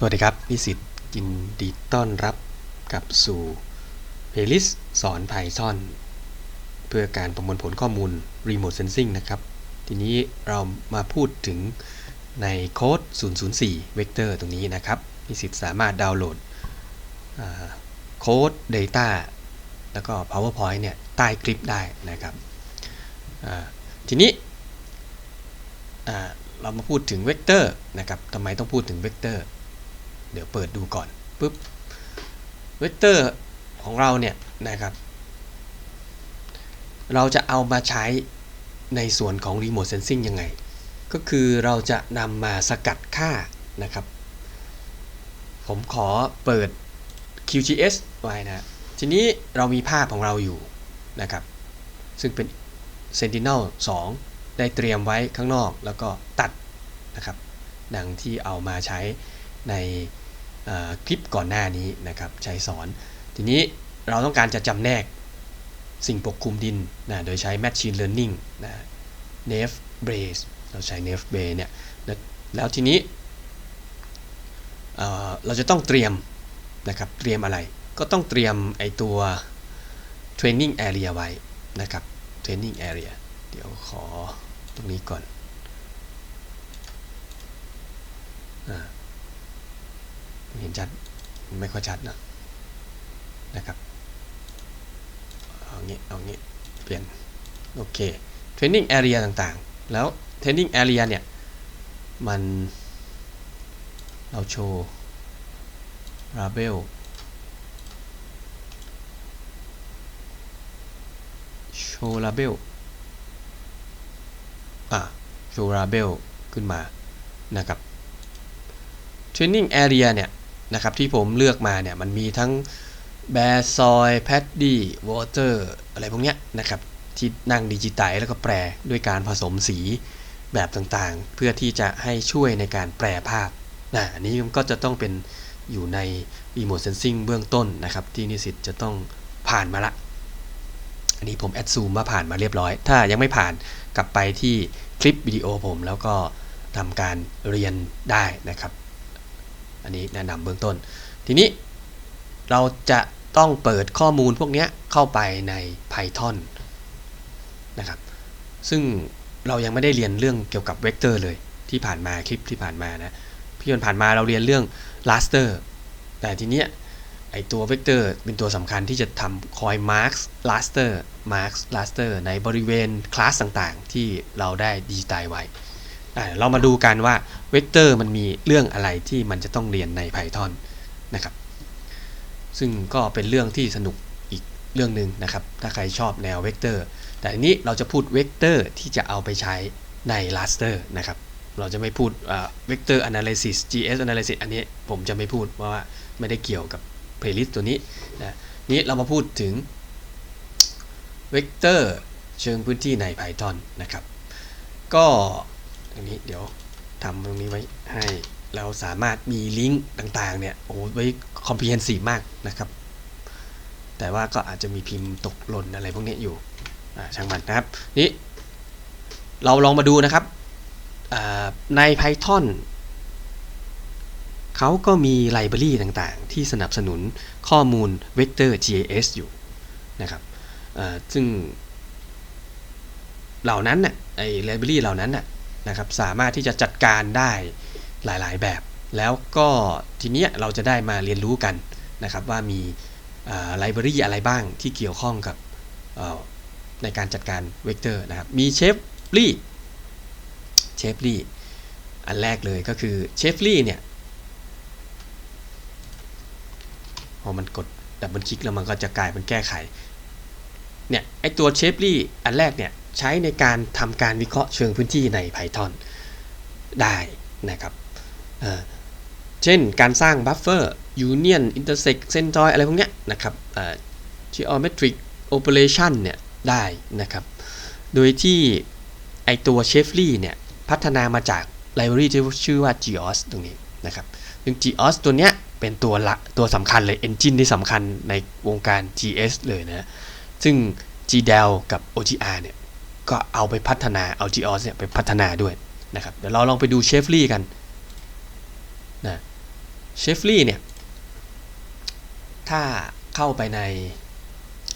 สวัสดีครับนิสิตยินดีต้อนรับกลับสู่เพลย์ลิสต์สอน Python เพื่อการประมวลผลข้อมูล Remote Sensing นะครับ ทีนี้เรามาพูดถึงในโค้ด 004 Vector ตรงนี้นะครับนิสิตสามารถดาวน์โหลดโค้ด Data แล้วก็ PowerPoint เนี่ยใต้คลิปได้นะครับทีนี้เรามาพูดถึงเวกเตอร์นะครับทำไมต้องพูดถึงเวกเตอร์ เดี๋ยวเปิดดูก่อนปุ๊บเวกเตอร์ของเราเนี่ยนะครับ เราจะเอามาใช้ในส่วนของ Remote Sensing ยังไง ก็คือเราจะนำมาสกัดค่านะครับ ผมขอเปิด QGS ไว้นะทีนี้เรามีภาพของเราอยู่นะครับ ซึ่งเป็น Sentinel 2 ได้เตรียมไว้ข้างนอกแล้วก็ตัดนะครับ ดังที่เอามาใช้ใน คลิปก่อนหน้านี้นะครับใช้สอน ทีนี้เราต้องการจะจำแนกสิ่งปกคลุมดินนะโดยใช้ Machine Learning นะ Naive Bayes เราใช้ Naive Bayes เนี่ยแล้วทีนี้เราจะต้องเตรียมนะครับเตรียมอะไร ก็ต้องเตรียมไอตัว Training Area ไว้นะครับ Training Area เดี๋ยวขอตรงนี้ก่อน เห็นชัดไม่ค่อยชัดนะนะครับเอางี้เอางี้เปลี่ยนโอเค training area ต่างๆ แล้ว training area เนี่ยมันเราโชว์ label โชว์ label อะโชว์ label ขึ้นมานะครับ training area เนี่ย นะครับที่ผมเลือกมาเนี่ยมันมีทั้ง bear soil paddy water อะไรพวกเนี้ยนะครับที่นั่งดิจิตายแล้วก็แปลด้วยการผสมสีแบบต่างๆ เพื่อที่จะให้ช่วยในการแปลภาพนะอันนี้ก็จะต้องเป็นอยู่ใน remote sensing เบื้องต้นนะครับ ที่นิสิตจะต้องผ่านมาละ อันนี้ผมแอดซูมมาผ่านมาเรียบร้อย ถ้ายังไม่ผ่านกลับไปที่คลิปวิดีโอผมแล้วก็ทำการเรียนได้นะครับ อันนี้แนะนำเบื้องต้น ทีนี้เราจะต้องเปิดข้อมูลพวกนี้เข้าไปใน Python นะครับ ซึ่งเรายังไม่ได้เรียนเรื่องเกี่ยวกับเวกเตอร์เลยที่ผ่านมาคลิปที่ผ่านมานะพี่นผ่านมาเราเรียนเรื่อง raster แต่ทีเนี้ยไอตัวเวกเตอร์เป็นตัวสำคัญที่จะทำคอย marks raster marks raster ในบริเวณคลาสต่างๆ ที่เราได้ดีจิตายไว้ เรามาดูกันว่าเวกเตอร์มันมีเรื่องอะไรที่มันจะต้องเรียนใน Python นะครับ ซึ่งก็เป็นเรื่องที่สนุกอีกเรื่องหนึ่งนะครับ ถ้าใครชอบแนวเวกเตอร์ แต่ทีนี้เราจะพูดเวกเตอร์ที่จะเอาไปใช้ใน raster นะครับ เราจะไม่พูดเวกเตอร์ analysis GS analysis อันนี้ผมจะไม่พูดเพราะว่าไม่ได้เกี่ยวกับ playlist ตัวนี้นะนี้เรามาพูดถึงเวกเตอร์เชิงพื้นที่ใน Python นะครับ ก็ รงนี้เดี๋ยวทำตรงนี้ไว้ให้เราสามารถมีลิงก์ต่างๆเนี่ยโอ้ไว้คอมเพ r e h e n s i v e มากนะครับ แต่ว่าก็อาจจะมีพิมพ์ตกหล่นอะไรพวกนี้อยู่ช่างมันนะครับนี่เราลองมาดูนะครับใน Python เขาก็มีไลบรารีต่างๆ ที่สนับสนุนข้อมูล Vector GIS อยู่นะครับซึ่งเหล่านั้นน่ะไอไลบรารีเหล่านั้นน่ะ นะครับสามารถที่จะจัดการได้หลายๆแบบ แล้วก็ทีนี้เราจะได้มาเรียนรู้กันนะครับว่ามีไลบรารีอะไรบ้างที่เกี่ยวข้องกับในการจัดการเวกเตอร์นะครับมีเชฟลี่เชฟลี่อันแรกเลยก็คือเชฟลี่เนี่ยพอมันกดดับเบิลคลิกแล้วมันก็จะกลายเป็นแก้ไขเนี่ยไอตัวเชฟลี่อันแรกเนี่ย ใช้ในการทำการวิเคราะห์เชิงพื้นที่ใน Python ได้นะครับเเช่นการสร้างบัฟเฟอร์ union intersect centroid อยอะไรพวกนี้นะครับ geometric operation เนี่ยได้นะครับ โดยที่ไอตัว Shefly เนี่ยพัฒนามาจากไลบรารีที่ชื่อว่า Geos ตรงนี้นะครับซึ่ง Geos ตัวเนี้ยเป็นตัวละตัวสำคัญเลย engine ที่สำคัญในวงการ GS เลยนะ ซึ่ง GDAL กับ OGR เนี่ย ก็เอาไปพัฒนาเอา GEOS เนี่ยไปพัฒนาด้วยนะครับเดี๋ยวเราลองไปดูเชฟลี่กันนะเชฟลี่เนี่ยถ้าเข้าไปใน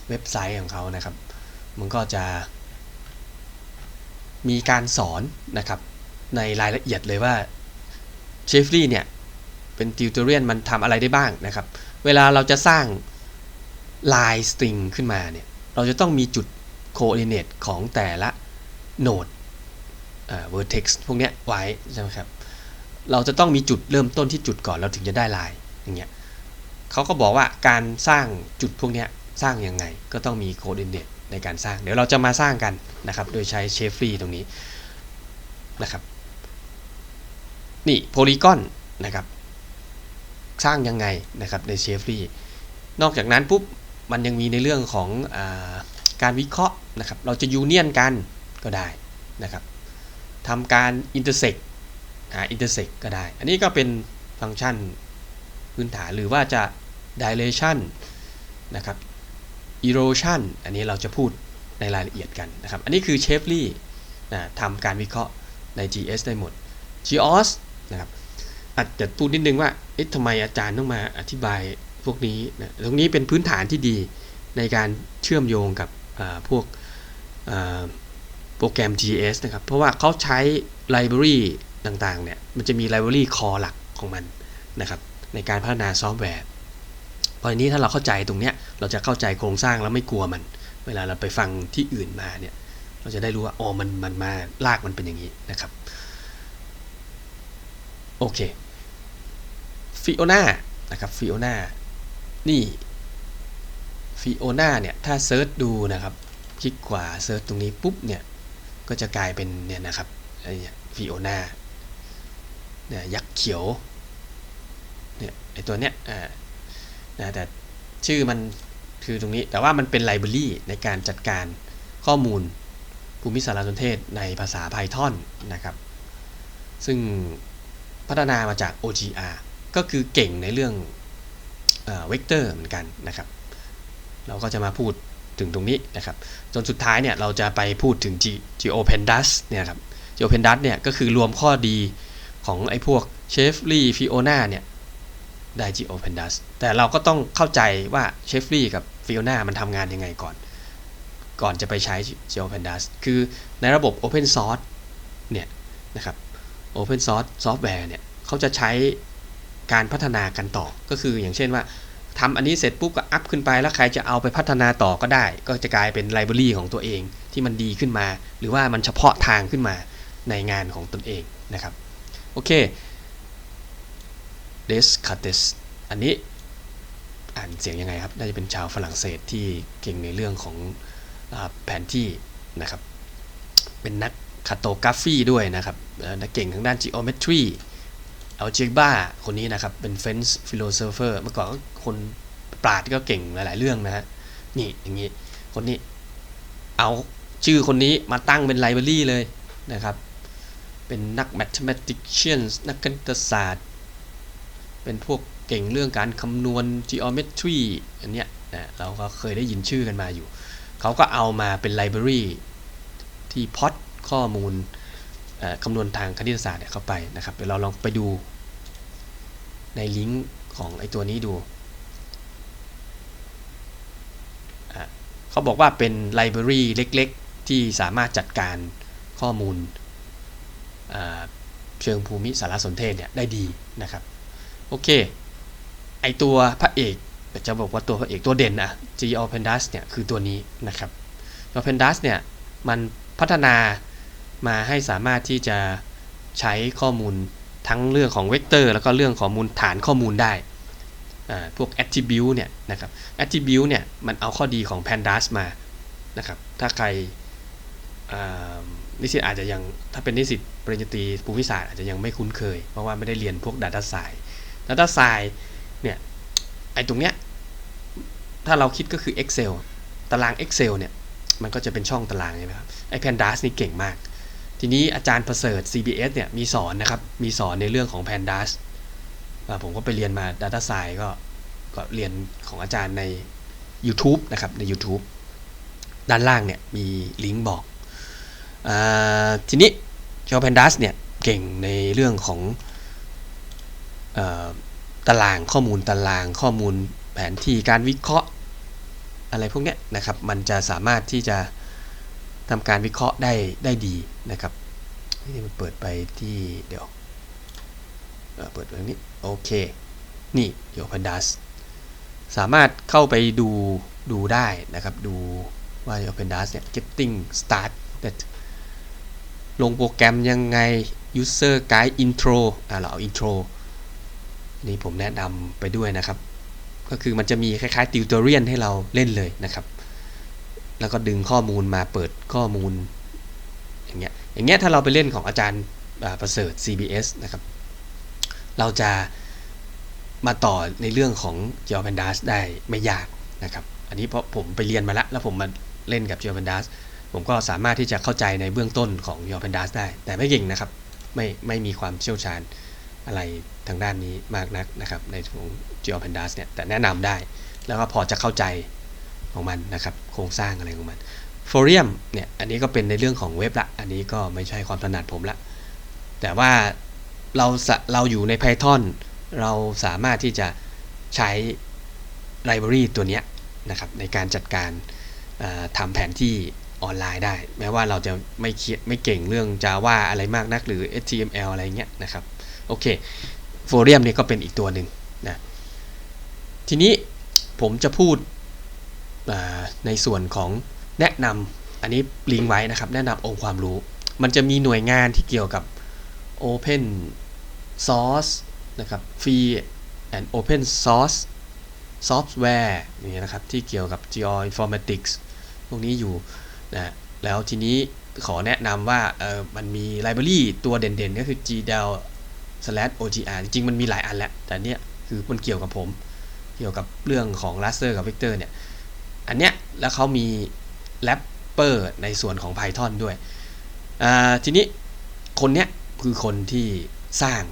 เว็บไซต์ของเขานะครับ มันก็จะมีการสอนนะครับในรายละเอียดเลยว่าเชฟลี่เนี่ยเป็นติวเตอเรียนมันทำอะไรได้บ้างนะครับ เวลาเราจะสร้างลายสตริงขึ้นมาเนี่ยเราจะต้องมีจุด โคอ r d i เนตของแต่ละโนดเอ่อ vertex พวกเนี้ยไว้ใช่ไหมครับ เราจะต้องมีจุดเริ่มต้นที่จุดก่อนเราถึงจะได้ลายอย่างเงี้ยเขาก็บอกว่าการสร้างจุดพวกเนี้ยสร้างยังไงก็ต้องมีโคอ r d i เนตในการสร้าง เดี๋ยวเราจะมาสร้างกันนะครับ โดยใช้เชฟฟี่ตรงนี้นะครับนี่โพลีกอนนะครับสร้างยังไงนะครับในเชฟฟี่นอกจากนั้นปุ๊บมันยังมีในเรื่องของอ การวิเคราะห์นะครับ เราจะยูเนียนกันก็ได้นะครับทำการอินเตอร์เซ็กหาอินเตอร์เซ็กก็ได้ อันนี้ก็เป็นฟังก์ชันพื้นฐานหรือว่าจะ dilation นะครับ erosion อันนี้เราจะพูดในรายละเอียดกันนะครับ อันนี้คือ Shapely นะทำการวิเคราะห์ใน GS ได้หมด GAUS นะครับอาจจะพูดนิดนึงว่า เอ๊ะทำไมอาจารย์ต้องมาอธิบายพวกนี้นะตรงนี้เป็นพื้นฐานที่ดีในการเชื่อมโยงกับ พวกโปรแกรม GS นะครับ เพราะว่าเขาใช้ไลบรารีต่างๆเนี่ย มันจะมีไลบรารีคอหลักของมันนะครับในการพัฒนาซอฟต์แวร์พอทีนี้ถ้าเราเข้าใจตรงเนี้ยเราจะเข้าใจโครงสร้างแล้วไม่กลัวมัน เวลาเราไปฟังที่อื่นมาเนี่ยเราจะได้รู้ว่าอ๋อมันมันมาลากมันเป็นอย่างนี้นะครับโอเคฟิโอนานะครับฟิโอนานี่ ฟิโอนาเนี่ยถ้าเซิร์ชดูนะครับคลิกขวาเซิร์ชตรงนี้ปุ๊บเนี่ยก็จะกลายเป็นเนี่ยนะครับไอ้ฟิโอนาเนี่ยยักษ์เขียวเนี่ยไอตัวเนี้ยอ่านะแต่ชื่อมันคือตรงนี้แต่ว่ามันเป็นไลบรารีในการจัดการข้อมูลภูมิสารสนเทศในภาษา Python นะครับ ซึ่งพัฒนามาจาก OGR ก็คือเก่งในเรื่องเวกเตอร์เหมือนกันนะครับ เราก็จะมาพูดถึงตรงนี้นะครับ จนสุดท้ายเนี่ยเราจะไปพูดถึง GeoPandas เนี่ยครับ GeoPandas เนี่ยก็คือรวมข้อดีของไอ้พวก Chefly Fiona เนี่ยได้ GeoPandas แต่เราก็ต้องเข้าใจว่า Chefly กับ Fiona มันทำงานยังไงก่อน ก่อนจะไปใช้ GeoPandas คือในระบบ Open Source เนี่ยนะครับ Open Source ซอฟต์แวร์เนี่ยเขาจะใช้การพัฒนากันต่อ ก็คืออย่างเช่นว่า ทำอันนี้เสร็จปุ๊บก็อัพขึ้นไปแล้วใครจะเอาไปพัฒนาต่อก็ได้ ก็จะกลายเป็นไลบรารีของตัวเองที่มันดีขึ้นมา หรือว่ามันเฉพาะทางขึ้นมาในงานของตนเองนะครับโอเค Descartes อันนี้อ่านเสียงยังไงครับน่าจะเป็นชาวฝรั่งเศสที่เก่งในเรื่องของอแผนที่นะครับ เป็นนักคาโตกราฟีด้วยนะครับนักเก่งทางด้าน geometry เอาเจกบ้าคนนี้นะครับ เป็นเฟนส์ฟิโลโซเฟอร์เมื่อก่อนก็คนปราดก็เก่งหลาย ๆ เรื่องนะฮะนี่อย่างนี้คนนี้เอาชื่อคนนี้มาตั้งเป็นไลบรารีเลยนะครับ เป็นนัก mathematician นักคณิตศาสตร์ เป็นพวกเก่งเรื่องการคำนวณ geometry อันเนี้ยนะเราก็เคยได้ยินชื่อกันมาอยู่ เขาก็เอามาเป็นไลบรารีที่พอดข้อมูล คำนวณทางคณิตศาสตร์เข้าไปนะครับเดี๋ยวเราลองไปดูในลิงก์ของไอตัวนี้ดูเขาบอกว่าเป็นไลบรารีเล็กๆ ที่สามารถจัดการข้อมูลเชิงภูมิสารสนเทศเนี่ยได้ดีนะครับ โอเค ไอตัวพระเอกจะบอกว่าตัวพระเอกตัวเด่นอะ GeoPandas เนี่ยคือตัวนี้นะครับ GeoPandas เนี่ยมันพัฒนา มาให้สามารถที่จะใช้ข้อมูลทั้งเรื่องของเวกเตอร์แล้วก็เรื่องของมูลฐานข้อมูลได้ พวก attribute เนี่ยนะครับ attribute เนี่ยมันเอาข้อดีของ pandas มานะครับ ถ้าใครนิสิตอาจจะยังถ้าเป็นนิสิตปริญญาตรีภูมิศาสตร์อาจจะยังไม่คุ้นเคย เพราะว่าไม่ได้เรียนพวก data science data science เนี่ยไอ้ตรงเนี้ยถ้าเราคิดก็คือ Excel ตาราง Excel เนี่ยมันก็จะเป็นช่องตารางใช่ไหมครับไอ้ pandas นี่เก่งมาก ทีนี้อาจารย์ประเสริฐ CBS เนี่ยมีสอนนะครับ มีสอนในเรื่องของ Pandas ผมก็ไปเรียนมา Data Science ก็ก็เรียนของอาจารย์ใน YouTube นะครับใน YouTube ด้านล่างเนี่ยมีลิงก์บอกอทีนี้ g e o Pandas เนี่ยเก่งในเรื่องของอตารางข้อมูลตารางข้อมูลแผนที่การวิเคราะห์อะไรพวกเนี้ยนะครับ มันจะสามารถที่จะ ทำการวิเคราะห์ได้ได้ดีนะครับนี่มันเปิดไปที่เดี๋ยวเเปิดตรงนี้โอเค นี่ y o p a n d a s สามารถเข้าไปดูดูได้นะครับ ดูว่า y o p a n d a s เนี่ย getting start ลงโปรแกรมยังไง user guide intro อ่าเราเอา intro นี่ผมแนะนำไปด้วยนะครับ ก็คือมันจะมีคล้ายๆ ติวตอเรียนให้เราเล่นเลยนะครับ แล้วก็ดึงข้อมูลมาเปิดข้อมูล อย่างเงี้ยอย่างเงี้ยถ้าเราไปเล่นของอาจารย์ประเสริฐ CBS นะครับ เราจะมาต่อในเรื่องของ g e o p a n d a s ได้ไม่ยากนะครับ อันนี้เพราะผมไปเรียนมาแล้วแล้วผมมาเล่นกับ g e o p a n d a s ผมก็สามารถที่จะเข้าใจในเบื้องต้นของ g e o p a n d a s ได้ แต่ไม่เก่งนะครับ ไม่ไม่มีความเชี่ยวชาญอะไรทางด้านนี้มากนักนะครับ ในของ g e o p a n d a s เนี่ยแต่แนะนำได้ แล้วก็พอจะเข้าใจ ของมันนะครับ โครงสร้างอะไรของมัน f o r u m เนี่ย อันนี้ก็เป็นในเรื่องของเว็บละ อันนี้ก็ไม่ใช่ความถนัดผมละ แต่ว่าเราเราอยู่ใน Python เราสามารถที่จะใช้ library ตัวนี้นะครับในการจัดการทำแผนที่ออนไลน์ได้ แม้ว่าเราจะไม่เขียไม่เก่งเรื่อง Java อะไรมากนักหรือ HTML อะไรเงี้ยนะครับ โอเค f o r u m นี่ก็เป็นอีกตัวหนึ่งนะ ทีนี้ผมจะพูด ในส่วนของแนะนำอันนี้ลิงก์ไว้นะครับ แนะนำองค์ความรู้ มันจะมีหน่วยงานที่เกี่ยวกับ Open Source นะครับ Free and Open Source Software นี่นะครับ ที่เกี่ยวกับ Geoinformatics พวกนี้อยู่นะแล้วทีนี้ขอแนะนำว่าเออมันมี library ตัวเด่นๆ ก็คือ gdal ogri จริงมันมีหลายอันแหละ แต่เนี้ยคือมันเกี่ยวกับผม เกี่ยวกับเรื่องของ raster กับ vector เนี่ย อันเนี้ยแล้วเขามี wrapper ในส่วนของ Python ด้วยอ่าทีนี้คนเนี้ยคือคนที่สร้าง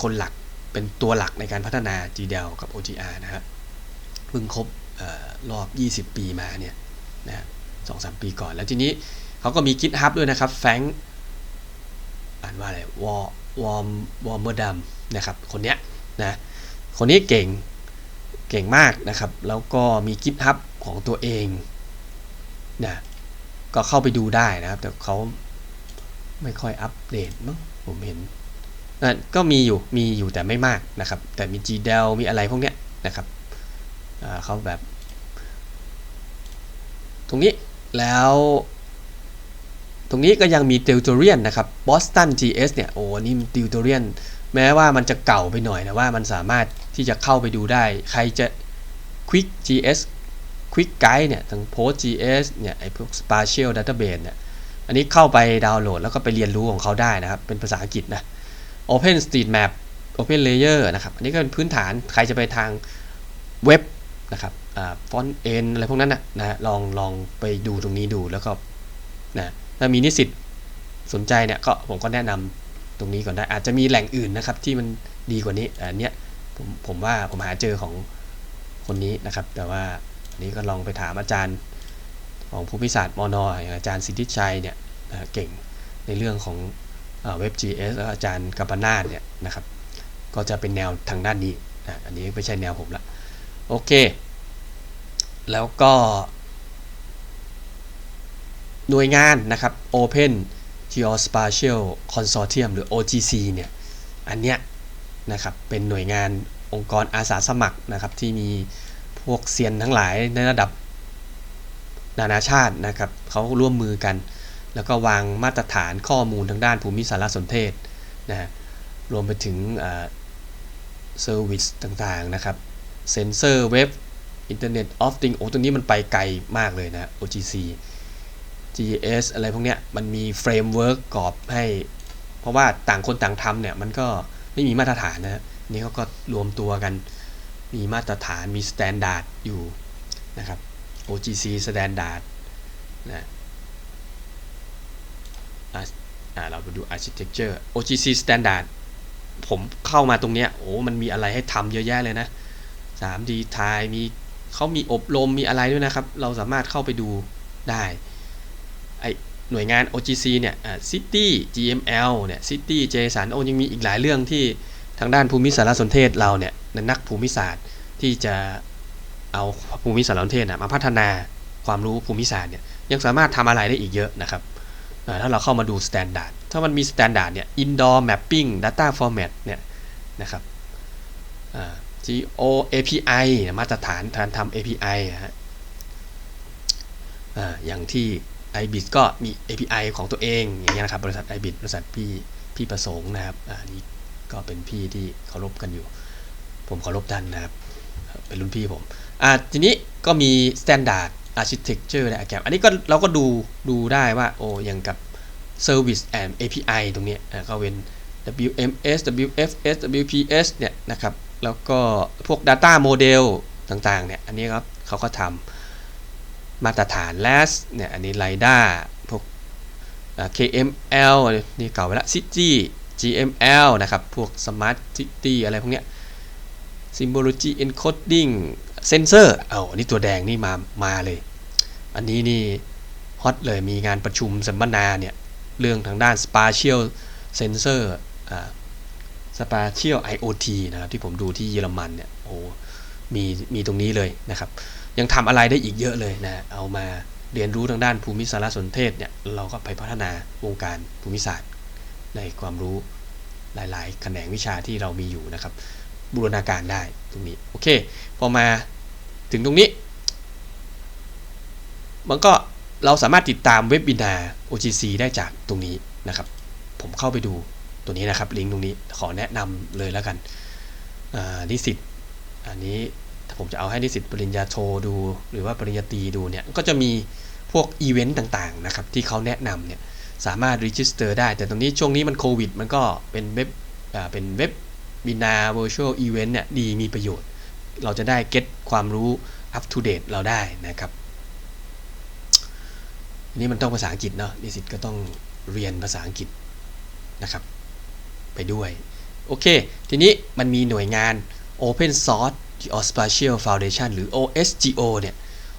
คนหลักเป็นตัวหลักในการพัฒนา GDL กับ OGR นะครับเพิ่งครบออรอบ 20 ปีมาเนี่ยนะสองสามปีก่อนแล้วทีนี้เขาก็มี GitHub ด้วยนะครับแฟงอ่านว่าอะไรวอวอมวอมเมอร์ดัมนะครับคนเนี้ยนะคนนี้เก่งเก่งมากนะครับ แล้วก็มี GitHub ของตัวเองนะก็เข้าไปดูได้นะครับ แต่เขาไม่ค่อยอัปเดตมั้งผมเห็นนะก็มีอยู่มีอยู่แต่ไม่มากนะครับ แต่มี GDAL มีอะไรพวกเนี้ยนะครับเขาแบบ ตรงนี้แล้ว ตรงนี้ก็ยังมีติวตอเรียนนะครับ Boston GS เนี่ยโอ้นี่ติวตอเรียนแม้ว่ามันจะเก่าไปหน่อยนะว่ามันสามารถที่จะเข้าไปดูได้ ใครจะ Quick GS Quick Guide เนี่ยทั้ง Post GS เนี่ยไอพวก Spatial Database เนี่ยอันนี้เข้าไปดาวน์โหลดแล้วก็ไปเรียนรู้ของเขาได้นะครับ เป็นภาษาอังกฤษนะ Open Street Map Open Layer นะครับ อันนี้ก็เป็นพื้นฐานใครจะไปทางเว็บนะครับฟอนต์เอ็นอะไรพวกนั้นนะนะลองลองไปดูตรงนี้ดูแล้วก็นะถ้ามีนิสิตสนใจเนี่ยก็ผมก็แนะนำตรงนี้ก่อนได้อาจจะมีแหล่งอื่นนะครับที่มันดีกว่านี้อันเนี้ยผมผมว่าผมหาเจอของคนนี้นะครับ แต่ว่า นี้ก็ลองไปถามอาจารย์ของภูมิศาสตร์มอนอย่างอาจารย์สิทธิชัยเนี่ยเก่งในเรื่องของเว็บ GS แล้วอาจารย์กัปปนาทเนี่ยนะครับก็จะเป็นแนวทางด้านนี้นะอันนี้ไม่ใช่แนวผมละโอเค แล้วก็ หน่วยงานนะครับ Open Geospatial Consortium หรือ OGC เนี่ยอันเนี้ยนะครับเป็นหน่วยงานองค์กรอาสาสมัครนะครับที่มี พวกเซียนทั้งหลายในระดับนานาชาตินะครับเขาร่วมมือกัน แล้วก็วางมาตรฐานข้อมูลทางด้านภูมิสารสนเทศนะฮะรวมไปถึงเซอร์วิสต่างๆนะครับเซนเซอร์เว็บ Internet of Things โอ้ตัวนี้มันไปไกลมากเลยนะ OGC GS อะไรพวกเนี้ยมันมีเฟรมเวิร์กกรอบให้ เพราะว่าต่างคนต่างทำเนี่ย มันก็ไม่มีมาตรฐานนะนี่เขาก็รวมตัวกัน มีมาตรฐานมีสแตนดาร์ดอยู่นะครับ OGC Standard นะเราไปดู Architecture OGC Standard ผมเข้ามาตรงเนี้ยโอ้ มันมีอะไรให้ทำเยอะแยะเลยนะ 3D ทายมีเขามีอบรมมีอะไรด้วยนะครับ เราสามารถเข้าไปดูได้ไอหน่วยงาน OGC เนี่ย City GML เนี่ย City JSON โอ้ยังมีอีกหลายเรื่องที่ ทางด้านภูมิสารสนเทศเราเนี่ยนักภูมิศาสตร์ที่จะเอาภูมิสารสนเทศนะมาพัฒนาความรู้ภูมิศาสตร์เนี่ยยังสามารถทำอะไรได้อีกเยอะนะครับถ้าเราเข้ามาดูสแตนดาร์ดถ้ามันมีสแตนดาร์ดเนี่ย indoor mapping data format เนี่ยนะครับ Geo API มาตรฐานการทำ API นะฮะอย่างที่ IBIT ก็มี API ของตัวเองอย่างเงี้ยนะครับ บริษัท IBIT บริษัทพี่พี่ประสงค์นะครับอ่านี่ ก็เป็นพี่ที่เคารพกันอยู่ ผมเคารพท่านนะครับ เป็นรุ่นพี่ผม อ่าทีนี้ก็มี standard architecture และ agam อันนี้ก็เราก็ดูดูได้ว่าโอ้อย่างกับ service and API ตรงนี้ยอ่าก็เป็น WMS WFS WPS เนี่ยนะครับ แล้วก็พวก data model ต่างๆเนี่ย อันนี้ครับเขาก็ทำมาตรฐาน LAS เนี่ย อันนี้ LiDAR พวก KML นี่เก่าไปละ CIG GML นะครับ พวก Smart City อะไรพวกเนี้ย symbology encoding sensor เอาอันนี้ตัวแดงนี่มา มาเลย อันนี้นี่ฮอตเลยมีงานประชุมสัมมนาเนี่ย เรื่องทางด้าน spatial sensor อ่า spatial IoT นะครับ ที่ผมดูที่เยอรมันเนี่ย โอ้มี มีตรงนี้เลยนะครับ ยังทำอะไรได้อีกเยอะเลยนะ เอามาเรียนรู้ทางด้านภูมิสารสนเทศเนี่ย เราก็ไปพัฒนาวงการภูมิศาสตร์ ในความรู้หลายๆ แขนงวิชาที่เรามีอยู่นะครับ บูรณาการได้ตรงนี้ โอเค พอมาถึงตรงนี้ มันก็เราสามารถติดตามเว็บบินา OGC ได้จากตรงนี้นะครับ ผมเข้าไปดูตัวนี้นะครับ ลิงก์ตรงนี้ขอแนะนำเลยแล้วกันนิสิตอันนี้ถ้าผมจะเอาให้นิสิตปริญญาโทดู หรือว่าปริญญาตรีดูเนี่ย ก็จะมีพวกอีเวนต์ต่างๆนะครับ ที่เขาแนะนำเนี่ย สามารถรีจิสเตอร์ได้ แต่ตรงนี้ช่วงนี้มันโควิด มันก็เป็นเว็บเป็นเว็บบินา virtual event เนี่ยดีมีประโยชน์ เราจะได้ get ความรู้ up to date เราได้นะครับนนี้มันต้องภาษาอังกฤษเนาะนิสิตก็ต้องเรียนภาษาอังกฤษนะครับ ไปด้วย โอเค ทีนี้มันมีหน่วยงาน Open Source Geospatial Foundation หรือ OSGO เนี่ย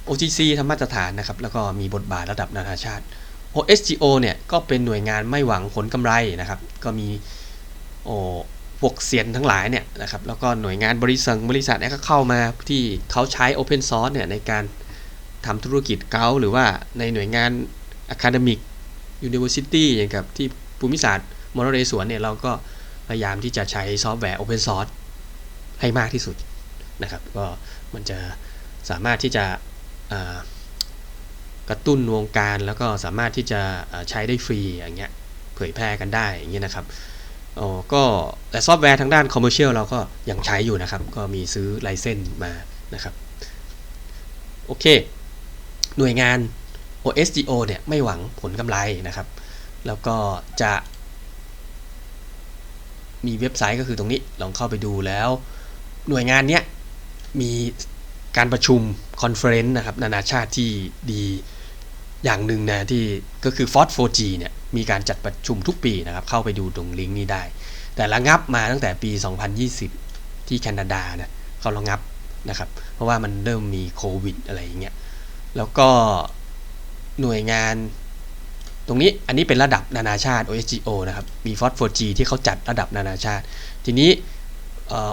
OGC ทำมาตรฐานนะครับ แล้วก็มีบทบาทระดับนานาชาติ OSGO เนี่ยก็เป็นหน่วยงานไม่หวังผลกำไรนะครับ ก็มีโอ้พวกเซียนทั้งหลายเนี่ยนะครับ แล้วก็หน่วยงานบริษัทบริษัทเนี่ยก็เข้ามาที่เขาใช้ Open Source เนี่ยในการทำธุรกิจเกาหรือว่าในหน่วยงาน Academic University อย่างกับที่ภูมิศาสตร์มอเรสวนเนี่ยเราก็พยายามที่จะใช้ซอฟต์แวร์ Open Source ให้มากที่สุดนะครับ ก็มันจะสามารถที่จะ กระตุ้นวงการแล้วก็สามารถที่จะใช้ได้ฟรีอย่างเงี้ยเผยแพร่กันได้อย่างเงี้ยนะครับอ๋อก็แต่ซอฟต์แวร์ทางด้านคอมเมอร์เชียลเราก็ยังใช้อยู่นะครับ ก็มีซื้อไลเซนส์มานะครับโอเค หน่วยงาน OSGO เนี่ยไม่หวังผลกำไรนะครับ แล้วก็จะมีเว็บไซต์ก็คือตรงนี้ลองเข้าไปดูแล้ว หน่วยงานเนี้ยมีการประชุมคอนเฟอเรนซ์นะครับ นานาชาติที่ดี อย่างหนึ่งนะที่ก็คือ f o r 4G เนี่ยมีการจัดประชุมทุกปีนะครับเข้าไปดูตรงลิงก์นี้ได้ แต่ระงับมาตั้งแต่ปี 2020 ที่แคนาดานะเขาระงับนะครับ เพราะว่ามันเริ่มมีโควิดอะไรอย่างเงี้ยแล้วก็หน่วยงานตรงนี้อันนี้เป็นระดับนานาชาติ OSGO นะครับ มี f o r 4G ที่เขาจัดระดับนานาชาติ ทีนี้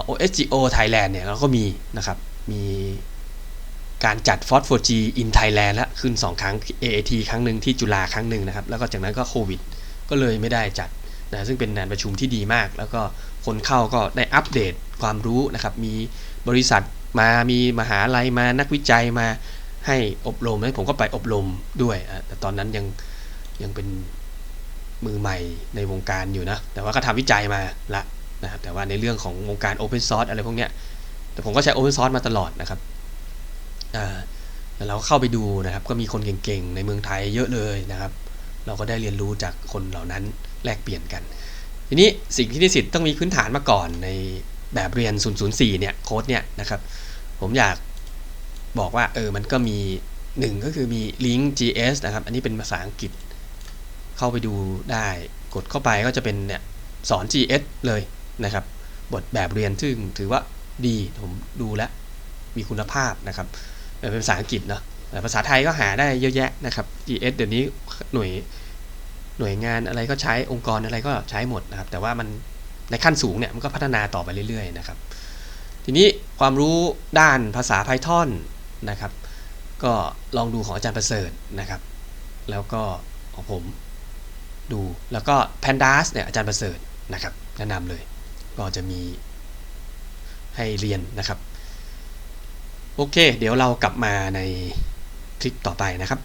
OSGO Thailand เนี่ยเราก็มีนะครับ มี การจัด f o r 4G in Thailand แล้วขึ้น 2 ครั้ง AAT ครั้งหนึ่งที่จุฬาครั้งหนึ่งนะครับ แล้วก็จากนั้นก็โควิด ก็เลยไม่ได้จัดนะซึ่งเป็นงานประชุมที่ดีมาก แล้วก็คนเข้าก็ได้อัปเดตความรู้นะครับ มีบริษัทมามีมหาลัยมานักวิจัยมาให้อบรมแล้วผมก็ไปอบรมด้วย แต่ตอนนั้นยังยังเป็นมือใหม่ในวงการอยู่นะ แต่ว่าก็ทำวิจัยมาละนะครับแต่ว่าในเรื่องของวงการ Open Source อะไรพวกเนี้ยแต่ผมก็ใช้ Open Source มาตลอดนะครับ เราก็เข้าไปดูนะครับ ก็มีคนเก่งๆ ในเมืองไทยเยอะเลยนะครับ เราก็ได้เรียนรู้จากคนเหล่านั้นแลกเปลี่ยนกัน ทีนี้สิ่งที่นิสิตต้องมีพื้นฐานมาก่อนในแบบเรียน 004 เนี่ยโค้ดเนี่ยนะครับ ผมอยากบอกว่าเออมันก็มีหนึ่งก็คือมี link gs นะครับ อันนี้เป็นภาษาอังกฤษ เข้าไปดูได้กดเข้าไปก็จะเป็นเนี่ยสอน gs เลยนะครับ บทแบบเรียนซึ่งถือว่าดีผมดูแล้วมีคุณภาพนะครับ เป็นภาษาอังกฤษเนาะภาษาไทยก็หาได้เยอะแยะนะครับ GS เดี๋ยวนี้หน่วยหน่วยงานอะไรก็ใช้องค์กรอะไรก็ใช้หมดนะครับ แต่ว่ามันในขั้นสูงเนี่ยมันก็พัฒนาต่อไปเรื่อยๆนะครับ ทีนี้ความรู้ด้านภาษา Python นะครับ ก็ลองดูของอาจารย์ประเสริฐนะครับ แล้วก็ของผมดูแล้วก็ Pandas เนี่ยอาจารย์ประเสริฐนะครับแนะนำเลยก็จะมีให้เรียนนะครับ โอเค เดี๋ยวเรากลับมาในคลิปต่อไปนะครับ